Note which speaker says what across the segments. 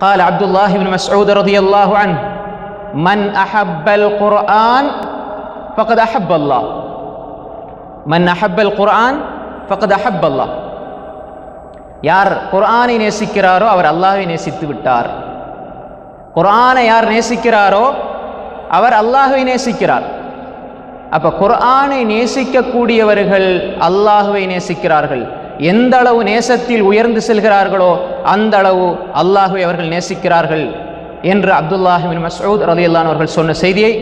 Speaker 1: قال عبد الله بن مسعود رضي الله عنه من أحب القرآن فقد أحب الله من أحب القرآن فقد أحب الله யார் குர்ஆனை நேசிக்கிறாரோ அவர் அல்லாஹ்வை நேசித்து விட்டார் குர்ஆனை யார் நேசிக்கிறாரோ அவர் அல்லாஹ்வை நேசிக்கிறார் அப்ப குர்ஆனை நேசிக்கக்கூடியவர்கள் அல்லாஹ்வை நேசிக்கிறார்கள் எந்த அளவு நேசத்தில் உயர்ந்து செல்கிறார்களோ அந்த அளவு அல்லாஹுவை அவர்கள் நேசிக்கிறார்கள் என்று அப்துல்லாஹிபின் மசூத் ரலியல்லான் அவர்கள் சொன்ன செய்தியை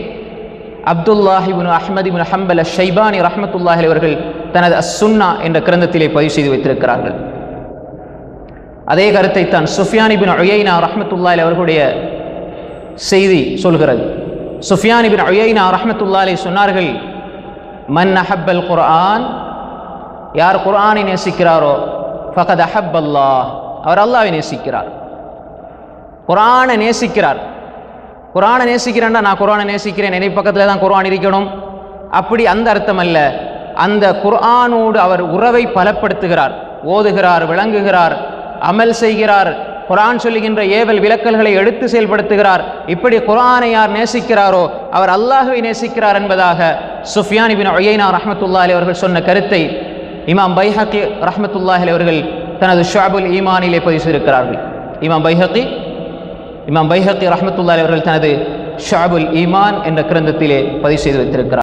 Speaker 1: அப்துல்லாஹிபின் அஹ்மதிபின் ஹம்பல் ஷைபானி ரஹமத்துல்லாஹி அவர்கள் தனது அசுன்னா என்ற கிரந்தத்திலே பதிவு செய்து வைத்திருக்கிறார்கள். அதே கருத்தை தான் சுஃபியானிபின் ஒய்னா ரஹமத்துல்லாஹி அவர்களுடைய செய்தி சொல்கிறது. சுஃபியானிபின் ஒய்னா ரஹமத்துல்லாஹி சொன்னார்கள் மன் அஹப்பல் குர்ஆன் யார் குரானை நேசிக்கிறாரோ ஃபகத் அஹப் அல்லாஹ் அவர் அல்லாவை நேசிக்கிறார். குரானை நேசிக்கிறார். குரானை நேசிக்கிறேன்டா நான் குரானை நேசிக்கிறேன் என்னை பக்கத்தில் தான் குரான் இருக்கணும். அப்படி அந்த அர்த்தம் அல்ல. அந்த குர்ஆனோடு அவர் உறவை பலப்படுத்துகிறார். ஓதுகிறார் விளங்குகிறார் அமல் செய்கிறார். குரான் சொல்லுகின்ற ஏவல் விளக்கல்களை எடுத்து செயல்படுத்துகிறார். இப்படி குரானை யார் நேசிக்கிறாரோ அவர் அல்லாஹுவை நேசிக்கிறார் என்பதாக சுஃபியான் இபின் ரஹமத்துல்லா அலி அவர்கள் சொன்ன கருத்தை இமாம் பைஹக்கி ரஹமத்துல்லாஹில் அவர்கள் தனது ஷாபுல் ஈமானிலே பதிவு செய்திருக்கிறார்கள். இமாம் பைஹக்கி இமாம் பைஹக்கி ரஹமத்துல்லாஹி அவர்கள் தனது ஷாபுல் ஈமான் என்ற கிரந்தத்திலே பதிவு செய்து வைத்திருக்கிறார்.